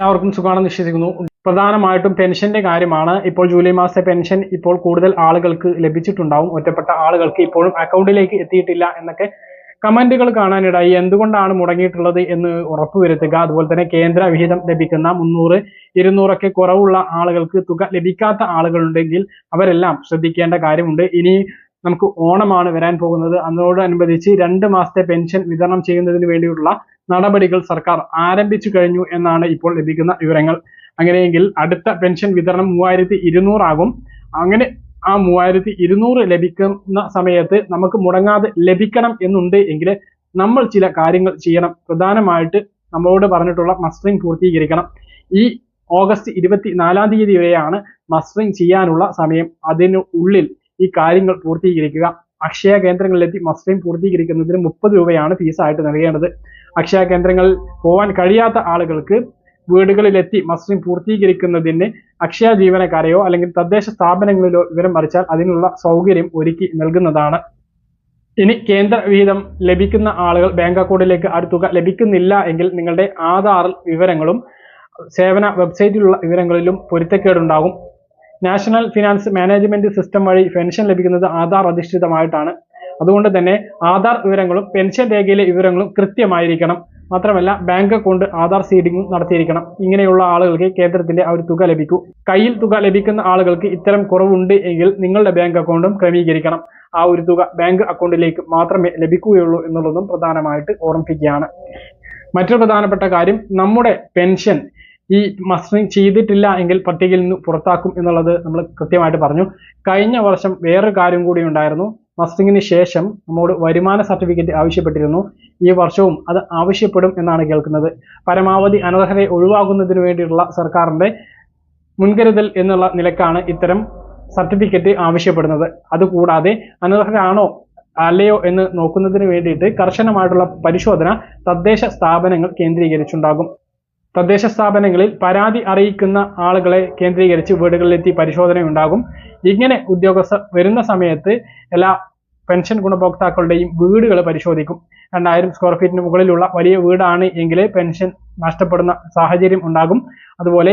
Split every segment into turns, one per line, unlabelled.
എല്ലാവർക്കും സുഖമാണെന്ന് വിശ്വസിക്കുന്നു. പ്രധാനമായിട്ടും പെൻഷന്റെ കാര്യമാണ്. ഇപ്പോൾ ജൂലൈ മാസത്തെ പെൻഷൻ ഇപ്പോൾ കൂടുതൽ ആളുകൾക്ക് ലഭിച്ചിട്ടുണ്ടാവും. ഒറ്റപ്പെട്ട ആളുകൾക്ക് ഇപ്പോഴും അക്കൗണ്ടിലേക്ക് എത്തിയിട്ടില്ല എന്നൊക്കെ കമന്റുകൾ കാണാനിടയായി. എന്തുകൊണ്ടാണ് മുടങ്ങിയിട്ടുള്ളത് എന്ന് ഉറപ്പുവരുത്തുക അതുപോലെ തന്നെ കേന്ദ്ര വിഹിതം ലഭിക്കുന്ന മുന്നൂറ് ഇരുന്നൂറൊക്കെ കുറവുള്ള ആളുകൾക്ക് തുക ലഭിക്കാത്ത ആളുകളുണ്ടെങ്കിൽ അവരെല്ലാം ശ്രദ്ധിക്കേണ്ട കാര്യമുണ്ട്. ഇനി നമുക്ക് ഓണമാണ് വരാൻ പോകുന്നത്. അതിനോടനുബന്ധിച്ച് രണ്ട് മാസത്തെ പെൻഷൻ വിതരണം ചെയ്യുന്നതിന് വേണ്ടിയുള്ള നടപടികൾ സർക്കാർ ആരംഭിച്ചു കഴിഞ്ഞു എന്നാണ് ഇപ്പോൾ ലഭിക്കുന്ന വിവരങ്ങൾ. അങ്ങനെയെങ്കിൽ അടുത്ത പെൻഷൻ വിതരണം മൂവായിരത്തി ഇരുന്നൂറാകും അങ്ങനെ ആ മൂവായിരത്തി ഇരുന്നൂറ് ലഭിക്കുന്ന സമയത്ത് നമുക്ക് മുടങ്ങാതെ ലഭിക്കണം എന്നുണ്ട് എങ്കിൽ നമ്മൾ ചില കാര്യങ്ങൾ ചെയ്യണം. പ്രധാനമായിട്ട് നമ്മളോട് പറഞ്ഞിട്ടുള്ള മസ്റ്ററിംഗ് പൂർത്തീകരിക്കണം. ഈ ഓഗസ്റ്റ് ഇരുപത്തി നാലാം തീയതി വരെയാണ് മസ്റ്ററിംഗ് ചെയ്യാനുള്ള സമയം. അതിന് ഉള്ളിൽ ഈ കാര്യങ്ങൾ പൂർത്തീകരിക്കുക. അക്ഷയ കേന്ദ്രങ്ങളിലെത്തി മസ്റ്ററിംഗ് പൂർത്തീകരിക്കുന്നതിന് മുപ്പത് രൂപയാണ് ഫീസായിട്ട് നൽകേണ്ടത്. അക്ഷയ കേന്ദ്രങ്ങളിൽ പോകാൻ കഴിയാത്ത ആളുകൾക്ക് വീടുകളിലെത്തി മസ്റ്ററിംഗ് പൂർത്തീകരിക്കുന്നതിന് അക്ഷയ ജീവനക്കാരെയോ അല്ലെങ്കിൽ തദ്ദേശ സ്ഥാപനങ്ങളിലോ വിവരം അറിയിച്ചാൽ അതിനുള്ള സൗകര്യം ഒരുക്കി നൽകുന്നതാണ്. ഇനി കേന്ദ്ര വിഹിതം ലഭിക്കുന്ന ആളുകൾ ബാങ്ക് അക്കൗണ്ടിലേക്ക് ആ തുക ലഭിക്കുന്നില്ല എങ്കിൽ നിങ്ങളുടെ ആധാർ വിവരങ്ങളും സേവന വെബ്സൈറ്റിലുള്ള വിവരങ്ങളിലും പൊരുത്തക്കേടുണ്ടാകും. നാഷണൽ ഫിനാൻസ് മാനേജ്മെന്റ് സിസ്റ്റം വഴി പെൻഷൻ ലഭിക്കുന്നത് ആധാർ അധിഷ്ഠിതമായിട്ടാണ്. അതുകൊണ്ട് തന്നെ ആധാർ വിവരങ്ങളും പെൻഷൻ രേഖയിലെ വിവരങ്ങളും കൃത്യമായിരിക്കണം. മാത്രമല്ല ബാങ്ക് അക്കൗണ്ട് ആധാർ സീഡിംഗും നടത്തിയിരിക്കണം. ഇങ്ങനെയുള്ള ആളുകൾക്ക് കേന്ദ്രത്തിന്റെ ആ ഒരു തുക ലഭിക്കൂ. കയ്യിൽ തുക ലഭിക്കുന്ന ആളുകൾക്ക് ഇത്തരം കുറവുണ്ട് എങ്കിൽ നിങ്ങളുടെ ബാങ്ക് അക്കൗണ്ടും ക്രമീകരിക്കണം. ആ ഒരു തുക ബാങ്ക് അക്കൗണ്ടിലേക്ക് മാത്രമേ ലഭിക്കുകയുള്ളൂ എന്നുള്ളതും പ്രധാനമായിട്ട് ഓർമ്മിപ്പിക്കുകയാണ്. മറ്റൊരു പ്രധാനപ്പെട്ട കാര്യം നമ്മുടെ പെൻഷൻ ഈ മസ്റ്ററിങ് ചെയ്തിട്ടില്ല എങ്കിൽ പട്ടികയിൽ നിന്ന് പുറത്താക്കും എന്നുള്ളത് നമ്മൾ കൃത്യമായിട്ട് പറഞ്ഞു. കഴിഞ്ഞ വർഷം വേറൊരു കാര്യം കൂടി ഉണ്ടായിരുന്നു. മസ്റ്ററിങ്ങിന് ശേഷം നമ്മോട് വരുമാന സർട്ടിഫിക്കറ്റ് ആവശ്യപ്പെട്ടിരുന്നു. ഈ വർഷവും അത് ആവശ്യപ്പെടും എന്നാണ് കേൾക്കുന്നത്. പരമാവധി അനർഹരെ ഒഴിവാക്കുന്നതിന് വേണ്ടിയിട്ടുള്ള സർക്കാരിന്റെ മുൻകരുതൽ എന്നുള്ള നിലക്കാണ് ഇത്തരം സർട്ടിഫിക്കറ്റ് ആവശ്യപ്പെടുന്നത്. അതുകൂടാതെ അനർഹരാണോ അല്ലയോ എന്ന് നോക്കുന്നതിന് വേണ്ടിയിട്ട് കർശനമായിട്ടുള്ള പരിശോധന തദ്ദേശ സ്ഥാപനങ്ങൾ കേന്ദ്രീകരിച്ചുണ്ടാകും. തദ്ദേശ സ്ഥാപനങ്ങളിൽ പരാതി അറിയിക്കുന്ന ആളുകളെ കേന്ദ്രീകരിച്ച് വീടുകളിലെത്തി പരിശോധന ഉണ്ടാകും ഇങ്ങനെ ഉദ്യോഗസ്ഥർ വരുന്ന സമയത്ത് എല്ലാ പെൻഷൻ ഗുണഭോക്താക്കളുടെയും വീടുകൾ പരിശോധിക്കും. രണ്ടായിരം സ്ക്വയർ ഫീറ്റിന് മുകളിലുള്ള വലിയ വീടാണ് എങ്കിൽ പെൻഷൻ നഷ്ടപ്പെടുന്ന സാഹചര്യം ഉണ്ടാകും. അതുപോലെ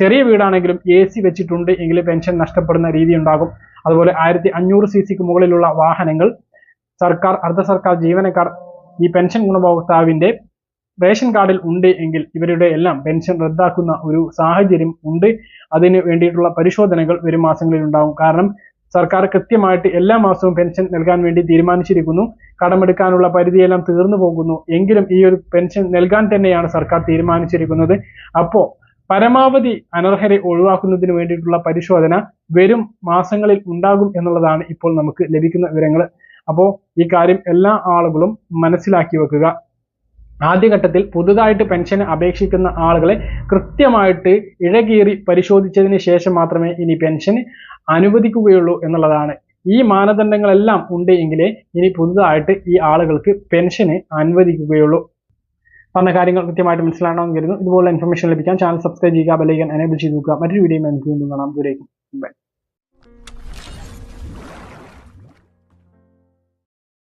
ചെറിയ വീടാണെങ്കിലും എ സി വെച്ചിട്ടുണ്ട് എങ്കിൽ പെൻഷൻ നഷ്ടപ്പെടുന്ന രീതി ഉണ്ടാകും. അതുപോലെ ആയിരത്തി അഞ്ഞൂറ് സി സിക്ക് മുകളിലുള്ള വാഹനങ്ങൾ സർക്കാർ അർദ്ധ സർക്കാർ ജീവനക്കാർ ഈ പെൻഷൻ ഗുണഭോക്താവിന്റെ റേഷൻ കാർഡിൽ ഉണ്ട് എങ്കിൽ ഇവരുടെ എല്ലാം പെൻഷൻ റദ്ദാക്കുന്ന ഒരു സാഹചര്യം ഉണ്ട്. അതിന് വേണ്ടിയിട്ടുള്ള പരിശോധനകൾ വരും മാസങ്ങളിൽ ഉണ്ടാകും കാരണം സർക്കാർ കൃത്യമായിട്ട് എല്ലാ മാസവും പെൻഷൻ നൽകാൻ വേണ്ടി തീരുമാനിച്ചിരിക്കുന്നു. കടമെടുക്കാനുള്ള പരിധിയെല്ലാം തീർന്നു പോകുന്നു. എങ്കിലും ഈ ഒരു പെൻഷൻ നൽകാൻ തന്നെയാണ് സർക്കാർ തീരുമാനിച്ചിരിക്കുന്നത്. അപ്പോ പരമാവധി അനർഹരെ ഒഴിവാക്കുന്നതിന് വേണ്ടിയിട്ടുള്ള പരിശോധന വരും മാസങ്ങളിൽ ഉണ്ടാകും എന്നുള്ളതാണ് ഇപ്പോൾ നമുക്ക് ലഭിക്കുന്ന വിവരങ്ങൾ. അപ്പോൾ ഈ കാര്യം എല്ലാ ആളുകളും മനസ്സിലാക്കി വെക്കുക. ആദ്യഘട്ടത്തിൽ പുതുതായിട്ട് പെൻഷന് അപേക്ഷിക്കുന്ന ആളുകളെ കൃത്യമായിട്ട് ഇഴകീറി പരിശോധിച്ചതിന് ശേഷം മാത്രമേ ഇനി പെൻഷൻ അനുവദിക്കുകയുള്ളൂ എന്നുള്ളതാണ്. ഈ മാനദണ്ഡങ്ങളെല്ലാം ഉണ്ട് എങ്കിലേ ഇനി പുതുതായിട്ട് ഈ ആളുകൾക്ക് പെൻഷന് അനുവദിക്കുകയുള്ളൂ. പറഞ്ഞ കാര്യങ്ങൾ കൃത്യമായിട്ട് മനസ്സിലാണെന്ന് കരുതുന്നു. ഇതുപോലുള്ള ഇൻഫർമേഷൻ ലഭിക്കാൻ ചാനൽ സബ്സ്ക്രൈബ് ചെയ്യുക ബെലൈക്കൻ എനേബിൾ ചെയ്ത് നോക്കുക മറ്റൊരു വീഡിയോ വീണ്ടും കാണാം. ദൂരേക്കും ബൈ